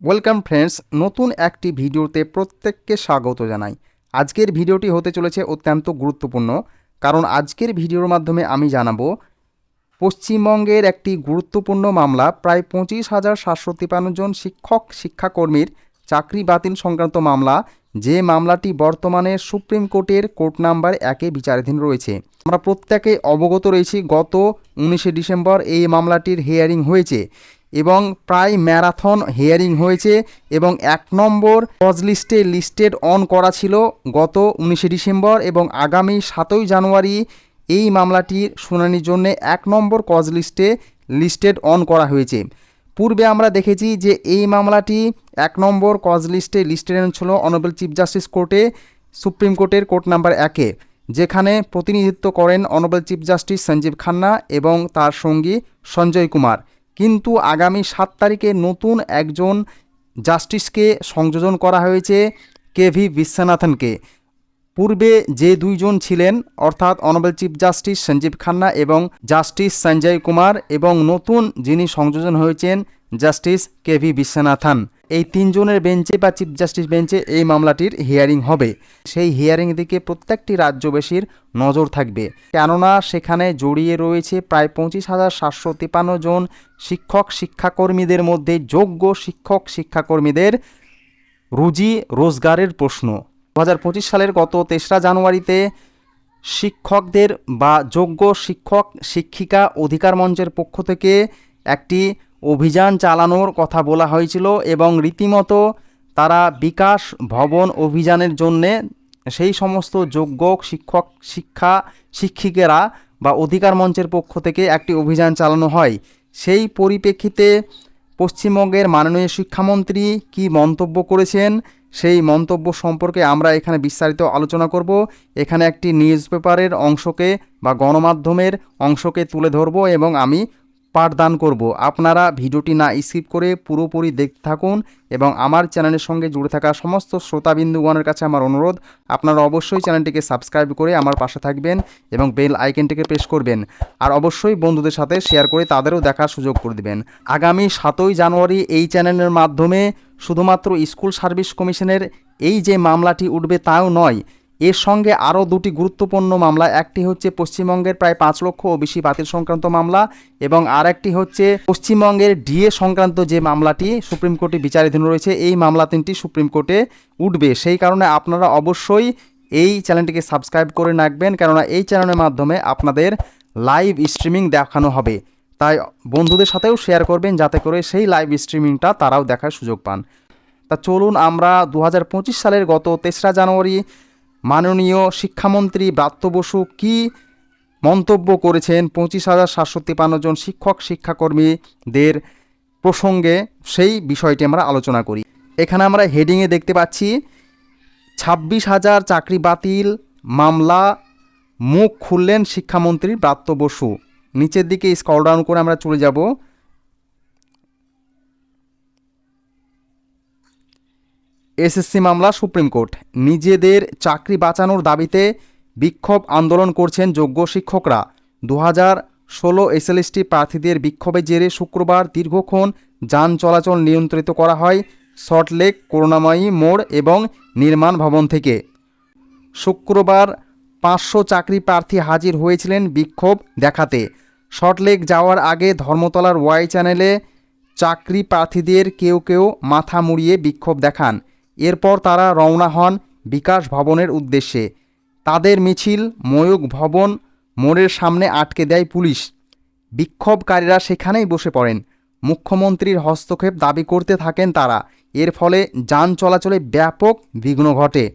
Welcome friends, নতুন একটি ভিডিওতে প্রত্যেককে স্বাগত জানাই। আজকের ভিডিওটি হতে চলেছে অত্যন্ত গুরুত্বপূর্ণ, কারণ আজকের ভিডিওর মাধ্যমে আমি জানাব, পশ্চিমবঙ্গের একটি গুরুত্বপূর্ণ মামলা, প্রায় পঁচিশ হাজার সাতশো তিপান্ন জন শিক্ষক, শিক্ষাকর্মীর চাকরি বাতিল সংক্রান্ত মামলা, যে মামলাটি বর্তমানে সুপ্রিম কোর্টের কোর্ট নাম্বার একে বিচারাধীন রয়েছে। আমরা প্রত্যেকে অবগত রয়েছি, গত উনিশে ডিসেম্বর এই মামলাটির হিয়ারিং হয়েছে। এবং প্রায় ম্যারাথন হিয়ারিং হয়েছে এবং এক নম্বর কজ লিস্টে লিস্টেড অন করা ছিল গত উনিশে ডিসেম্বর এবং আগামী সাতই জানুয়ারি এই মামলাটির শুনানির জন্য এক নম্বর কজ লিস্টে লিস্টেড অন করা হয়েছে। পূর্বে আমরা দেখেছি যে এই মামলাটি এক নম্বর কজ লিস্টে লিস্টেড ছিল অনারেবল চিফ জাস্টিস কোর্টে, সুপ্রিম কোর্টের কোর্ট নাম্বার একে, যেখানে প্রতিনিধিত্ব করেন honourable chief justice Sanjiv Khanna এবং তার সঙ্গী সঞ্জয় কুমার। কিন্তু আগামী সাত তারিখে নতুন একজন জাস্টিসকে সংযোজন করা হয়েছে কে ভি বিশ্বনাথনকে। পূর্বে যে দুইজন ছিলেন, অর্থাৎ honourable chief justice Sanjiv Khanna এবং জাস্টিস সঞ্জয় কুমার এবং নতুন যিনি সংযোজন হয়েছেন জাস্টিস কে ভি বিশ্বনাথন। এই তিনজনের বেঞ্চে বা চিফ জাস্টিস বেঞ্চে এই মামলাটির হিয়ারিং হবে। সেই হিয়ারিং দিকে প্রত্যেকটি রাজ্যবাসীর নজর থাকবে। কেননা সেখানে জড়িয়ে রয়েছে প্রায় পঁচিশ হাজার সাতশো তিপান্ন জন শিক্ষক, শিক্ষাকর্মীদের মধ্যে যোগ্য শিক্ষক, শিক্ষাকর্মীদের রুজি রোজগারের প্রশ্ন। দু হাজার পঁচিশ সালের গত তেসরা জানুয়ারিতে শিক্ষকদের বা যোগ্য শিক্ষক, শিক্ষিকা অধিকার মঞ্চের পক্ষ থেকে একটি অভিযান চালানোর কথা বলা হয়েছিল এবং রীতিমতো তারা বিকাশ ভবন অভিযানের জন্যে সেই সমস্ত যোগ্য শিক্ষক, শিক্ষা, শিক্ষিকেরা বা অধিকার মঞ্চের পক্ষ থেকে একটি অভিযান চালানো হয়। সেই পরিপ্রেক্ষিতে পশ্চিমবঙ্গের মাননীয় শিক্ষামন্ত্রী কি মন্তব্য করেছেন? সেই মন্তব্য সম্পর্কে আমরা এখানে বিস্তারিত আলোচনা করব। এখানে একটি নিউজ পেপারের অংশকে বা গণমাধ্যমের অংশকে তুলে ধরব এবং আমি পাঠদান করব। আপনারা ভিডিওটি না স্কিপ করে পুরোপুরি দেখতে থাকুন এবং আমার চ্যানেলের সঙ্গে জুড়ে থাকা সমস্ত শ্রোতাবিন্দুগণের কাছে আমার অনুরোধ, আপনারা অবশ্যই চ্যানেলটিকে সাবস্ক্রাইব করে আমার পাশে থাকবেন এবং বেল আইকনটিকে প্রেস করবেন আর অবশ্যই বন্ধুদের সাথে শেয়ার করে তাদেরও দেখার সুযোগ করে দেবেন। আগামী সাতই জানুয়ারি এই চ্যানেলের মাধ্যমে শুধুমাত্র স্কুল সার্ভিস কমিশনের এই যে মামলাটি উঠবে তাও নয় এর সঙ্গে আরও দুটি গুরুত্বপূর্ণ মামলা, একটি হচ্ছে পশ্চিমবঙ্গের প্রায় পাঁচ লক্ষ ওবিসি বাতিল সংক্রান্ত মামলা এবং আর একটি হচ্ছে পশ্চিমবঙ্গের ডিএ সংক্রান্ত যে মামলাটি সুপ্রিম কোর্টে বিচারাধীন রয়েছে, এই মামলা তিনটি সুপ্রিম কোর্টে উঠবে। সেই কারণে আপনারা অবশ্যই এই চ্যানেলটিকে সাবস্ক্রাইব করে রাখবেন, কেননা এই চ্যানেলের মাধ্যমে আপনাদের লাইভ স্ট্রিমিং দেখানো হবে। তাই বন্ধুদের সাথেও শেয়ার করবেন, যাতে করে সেই লাইভ স্ট্রিমিংটা তারাও দেখার সুযোগ পান। তা চলুন আমরা দু হাজার পঁচিশ সালের গত তেসরা জানুয়ারি মাননীয় শিক্ষামন্ত্রী ব্রাত্য বসু কী মন্তব্য করেছেন পঁচিশ হাজার সাতশো তিপান্ন জন শিক্ষক শিক্ষাকর্মীদের প্রসঙ্গে সেই বিষয়টি আমরা আলোচনা করি। এখানে আমরা হেডিংয়ে দেখতে পাচ্ছি, ছাব্বিশ হাজার চাকরি বাতিল মামলা, মুখ খুললেন শিক্ষামন্ত্রী ব্রাত্য বসু। নিচের দিকে স্কল ডাউন করে আমরা চলে যাব। এসএসসি মামলা সুপ্রিম কোর্ট। নিজেদের চাকরি বাঁচানোর দাবিতে বিক্ষোভ আন্দোলন করছেন যোগ্য শিক্ষকরা। দু হাজার ষোলো এসএলএসটি প্রার্থীদের বিক্ষোভের জেরে শুক্রবার দীর্ঘক্ষণ যান চলাচল নিয়ন্ত্রিত করা হয় সল্টলেক, করুণাময়ী মোড় এবং নির্মাণ ভবন থেকে। শুক্রবার পাঁচশো চাকরি প্রার্থী হাজির হয়েছিলেন বিক্ষোভ দেখাতে। শর্টলেক যাওয়ার আগে ধর্মতলার ওয়াই চ্যানেলে চাকরি প্রার্থীদের কেউ কেউ মাথা মুড়িয়ে বিক্ষোভ দেখান। এরপর তারা রওনা হন বিকাশ ভবনের উদ্দেশ্যে। তাদের মিছিল ময়ূক ভবন মোড়ের সামনে আটকে দেয় পুলিশ। বিক্ষোভকারীরা সেখানেই বসে পড়েন। মুখ্যমন্ত্রীর হস্তক্ষেপ দাবি করতে থাকেন তারা। এর ফলে যান চলাচলে ব্যাপক বিঘ্ন ঘটে।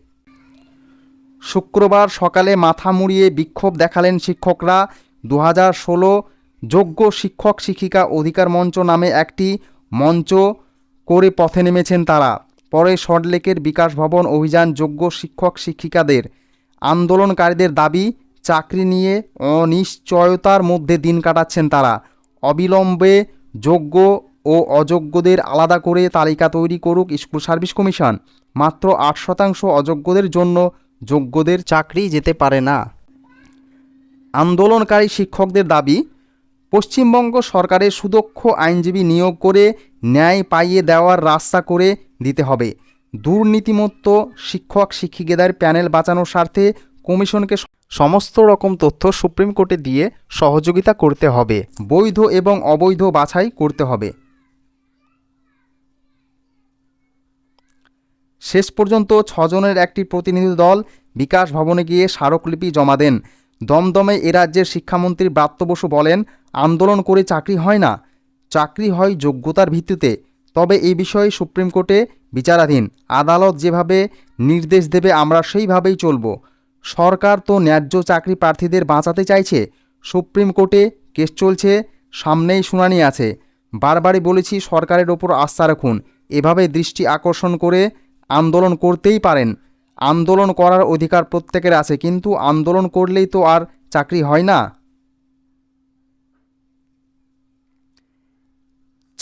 শুক্রবার সকালে মাথা মুড়িয়ে বিক্ষোভ দেখালেন শিক্ষকরা। দু হাজার ষোলো যোগ্য শিক্ষক শিক্ষিকা অধিকার মঞ্চ নামে একটি মঞ্চ করে পথে নেমেছেন তারা। পরে সল্টলেকের বিকাশ ভবন অভিযান যোগ্য শিক্ষক শিক্ষিকাদের আন্দোলনকারীদের দাবি, চাকরি নিয়ে অনিশ্চয়তার মধ্যে দিন কাটাচ্ছেন তারা। অবিলম্বে যোগ্য ও অযোগ্যদের আলাদা করে তালিকা তৈরি করুক স্কুল সার্ভিস কমিশন। মাত্র আট শতাংশ অযোগ্যদের জন্য যোগ্যদের চাকরি যেতে পারে না। আন্দোলনকারী শিক্ষকদের দাবি, পশ্চিমবঙ্গ সরকারের সুদক্ষ আইনজীবী নিয়োগ করে ন্যায় পাইয়ে দেওয়ার রাস্তা করে দিতে হবে। দুর্নীতিমুক্ত শিক্ষক শিক্ষিকাদের প্যানেল বাঁচানোর স্বার্থে কমিশনকে সমস্ত রকম তথ্য সুপ্রিম কোর্টে দিয়ে সহযোগিতা করতে হবে। বৈধ এবং অবৈধ বাছাই করতে হবে। শেষ পর্যন্ত ছজনের একটি প্রতিনিধি দল বিকাশ ভবনে গিয়ে স্মারকলিপি জমা দেন। দমদমে এ রাজ্যের শিক্ষামন্ত্রী ব্রাত্য বসু বলেন, আন্দোলন করে চাকরি হয় না। চাকরি হয় যোগ্যতার ভিত্তিতে, তবে এই বিষয়ে সুপ্রিম কোর্টে বিচারাধীন। আদালত যেভাবে নির্দেশ দেবে, আমরা সেইভাবেই চলব। সরকার তো ন্যায্য চাকরি প্রার্থীদের বাঁচাতে চাইছে, সুপ্রিম কোর্টে কেস চলছে, সামনেই শুনানি আছে। বারবারই বলেছি, সরকারের ওপর আস্থা রাখুন। এভাবে দৃষ্টি আকর্ষণ করে আন্দোলন করতেই পারেন। আন্দোলন করার অধিকার প্রত্যেকের আছে, কিন্তু আন্দোলন করলেই তো আর চাকরি হয় না।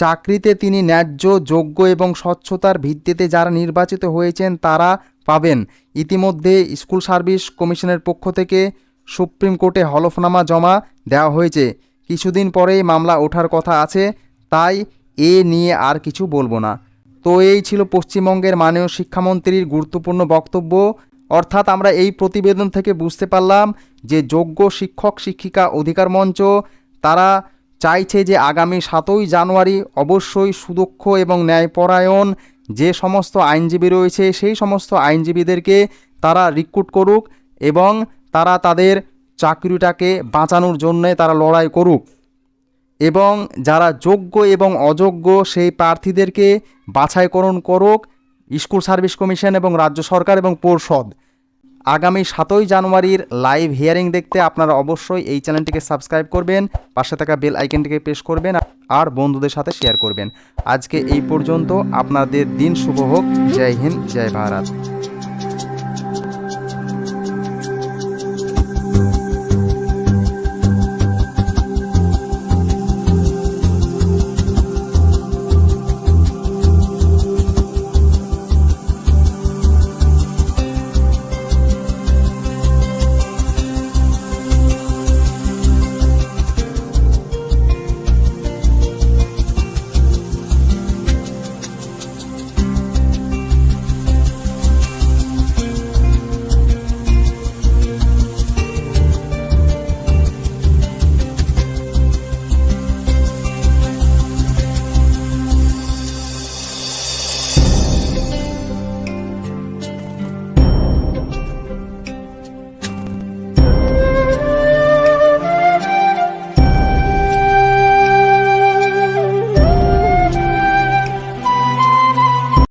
চাকরিতে তিনি ন্যায্য, যোগ্য এবং স্বচ্ছতার ভিত্তিতে যারা নির্বাচিত হয়েছেন তারা পাবেন। ইতিমধ্যে স্কুল সার্ভিস কমিশনের পক্ষ থেকে সুপ্রিম কোর্টে হলফনামা জমা দেওয়া হয়েছে। কিছুদিন পরেই মামলা ওঠার কথা আছে, তাই এ নিয়ে আর কিছু বলব না। তো এই ছিল পশ্চিমবঙ্গের মাননীয় শিক্ষামন্ত্রীর গুরুত্বপূর্ণ বক্তব্য। অর্থাৎ আমরা এই প্রতিবেদন থেকে বুঝতে পারলাম যে যোগ্য শিক্ষক, শিক্ষিকা অধিকার মঞ্চ, তারা চাইছে যে আগামী সাতই জানুয়ারি অবশ্যই সুদক্ষ এবং ন্যায়পরায়ণ যে সমস্ত আইনজীবী রয়েছে, সেই সমস্ত আইনজীবীদেরকে তারা রিক্রুট করুক এবং তারা তাদের চাকরিটাকে বাঁচানোর জন্যে তারা লড়াই করুক। এবং যারা যোগ্য এবং অযোগ্য, সেই প্রার্থীদেরকে বাছাইকরণ করুক স্কুল সার্ভিস কমিশন এবং রাজ্য সরকার এবং পর্ষদ। আগামী সাতই জানুয়ারির লাইভ হিয়ারিং দেখতে আপনারা অবশ্যই এই চ্যানেলটিকে সাবস্ক্রাইব করবেন, পাশে থাকা বেল আইকনটিকে প্রেস করবেন আর বন্ধুদের সাথে শেয়ার করবেন। আজকে এই পর্যন্ত, আপনাদের দিন শুভ হোক। জয় হিন্দ, জয় ভারত।